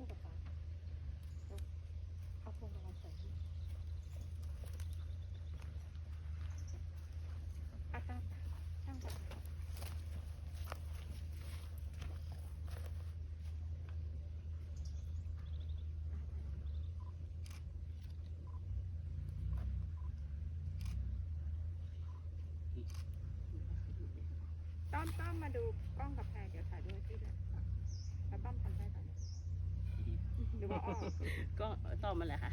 คู่กับป้าเอาพวงมาลัยใส่อาตาช่างตัดต้อมต้อมมาดู ก็ตอบมาแหละค่ะ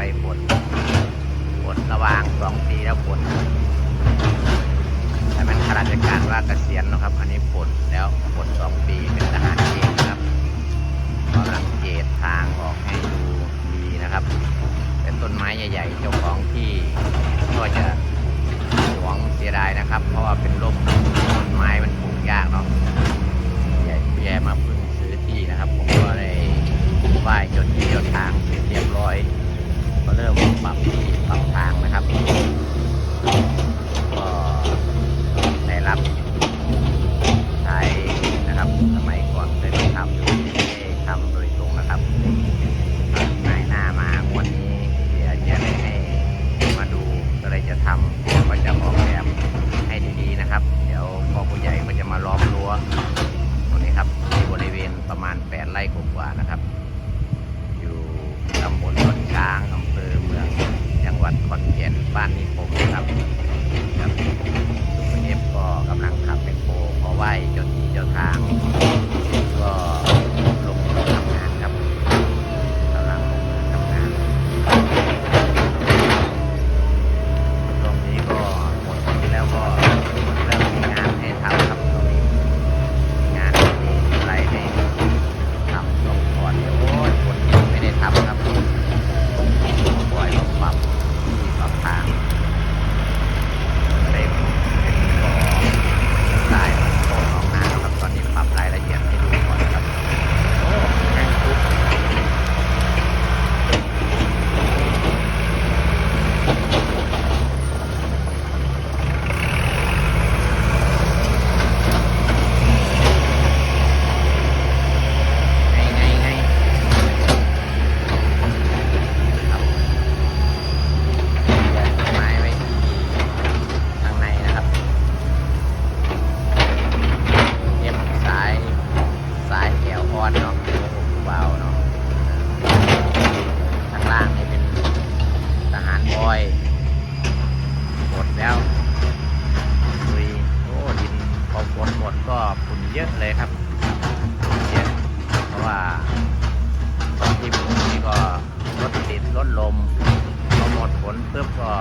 อยฝนฝนระวางสองปีแล้วฝนแต่เป็นข้าราชการว่าเกษียณนะครับ อันนี้ฝนแล้วฝนสองปีเป็นทหารเกณฑ์ครับกำลังเกตทางออกให้ดูดีนะครับ เป็นต้นไม้ใหญ่ ๆ เจ้าของที่ก็จะหวงเสียดายนะครับ เพราะว่าเป็นร่มต้นไม้มันปลู บ้านมีผมนะครับ อยหมดแล้วคุโอ้ดินพอฝนหมดก็ฝุ่นเยอะเลยครับเยอะเพราะว่าตอนที่ผมนี่ก็รถติดรถลมพอหมดฝนเพิ่มก็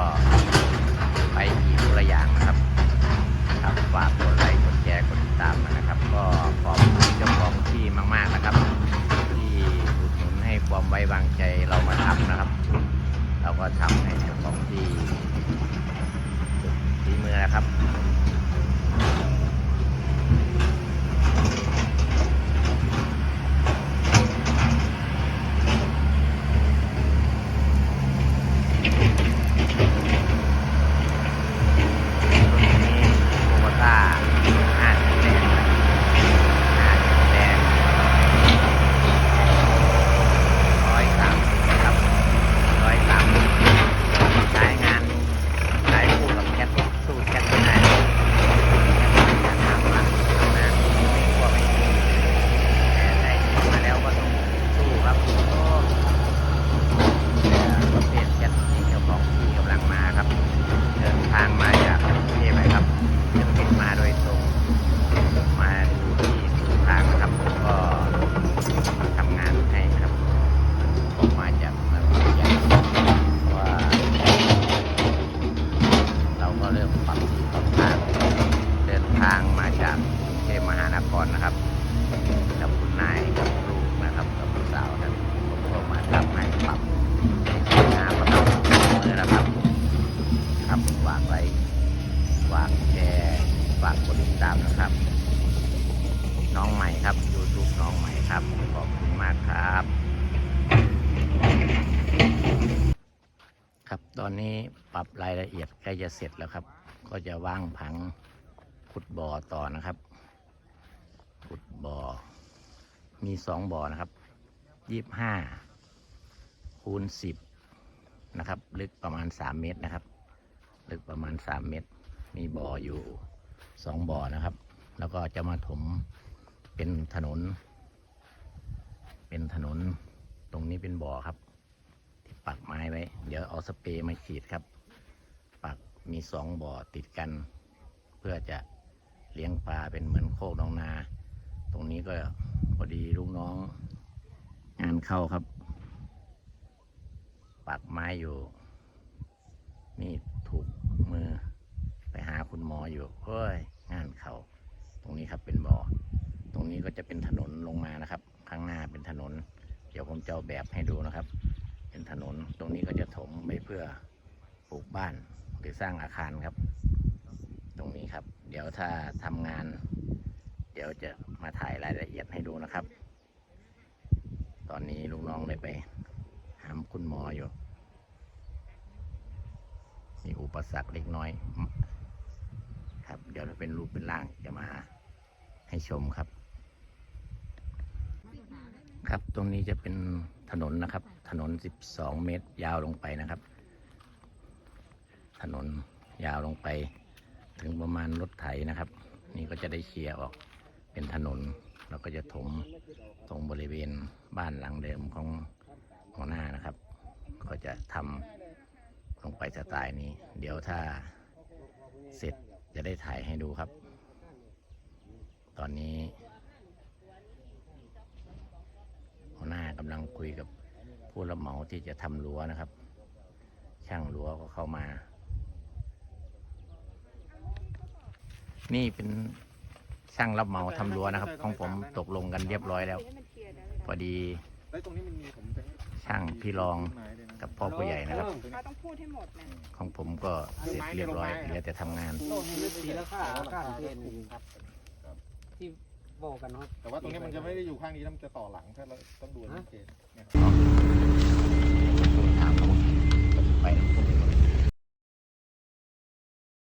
ครับตอนนี้ปรับรายละเอียดใกล้จะเสร็จแล้วครับ ก็จะว่างผังขุดบ่อต่อนะครับ ขุดบ่อ มีสองบ่อนะครับยี่ห้าคูณสิบนะครับ ลึกประมาณสามเมตรนะครับ ลึกประมาณสามเมตร มีบ่ออยู่สองบ่อนะครับ แล้วก็จะมาถมเป็นถนน เป็นถนนตรงนี้เป็นบ่อครับ ปักไม้ไว้ เดี๋ยวเอาสเปรย์มาฉีดครับ ปักมีสองบ่อติดกัน เพื่อจะเลี้ยงปลาเป็นเหมือนโคกน้องนา ตรงนี้ก็พอดีลูกน้อง งานเข้าครับ ปักไม้อยู่นี่ถูกมือ ไปหาคุณหมออยู่เฮ้ยงานเข้าตรงนี้ครับเป็นบ่อ ตรงนี้ก็จะเป็นถนนลงมานะครับ ข้างหน้าเป็นถนน เดี๋ยวผมจะเอาแบบให้ดูนะครับ เป็นถนนตรงนี้ก็จะถมไปเพื่อปลูกบ้านหรือสร้างอาคารครับ ตรงนี้ครับ เดี๋ยวถ้าทำงาน เดี๋ยวจะมาถ่ายรายละเอียดให้ดูนะครับ ตอนนี้ลูกน้องเลยไปหามคุณหมออยู่ มีอุปสรรคเล็กน้อย ครับ เดี๋ยวถ้าเป็นรูปเป็นร่างจะมาให้ชมครับ ครับตรงนี้จะเป็นถนนนะครับ ถนน 12 เมตรยาวลงไปนะครับ ถนนยาวลงไป ถึงประมาณรถไถนะครับ นี่ก็จะได้เคลียร์ออกเป็นถนน แล้วก็จะถมตรงบริเวณบ้านหลังเดิมของหัวหน้านะครับ ก็จะทำลงไปสไตล์นี้ เดี๋ยวถ้าเสร็จจะได้ถ่ายให้ดูครับ ตอนนี้หัวหน้ากำลังคุยกับ ผู้รับเหมาที่จะทำรั้วนะครับ ช่างรั้วก็เข้ามา นี่เป็นช่างรับเหมาทำรั้วนะครับ ของผมตกลงกันเรียบร้อยแล้วให้มันเคลียร์ได้เลยพอดีแล้วตรงนี้มันมีผมเป็นช่างพี่รองกับพ่อผู้ใหญ่นะครับ เขาต้องพูดให้หมดนะของผมก็เสร็จเรียบร้อยเหลือแต่ทำงาน โลกนี้ลึกสีแล้วค่าแล้วค่าที่ที่บอกกันเนาะแต่ว่าตรงนี้มันจะไม่ได้อยู่ข้างนี้แล้วมันจะต่อหลังถ้าเราต้องดูในเกณฑ์ ลงถามเขาไปแล้ว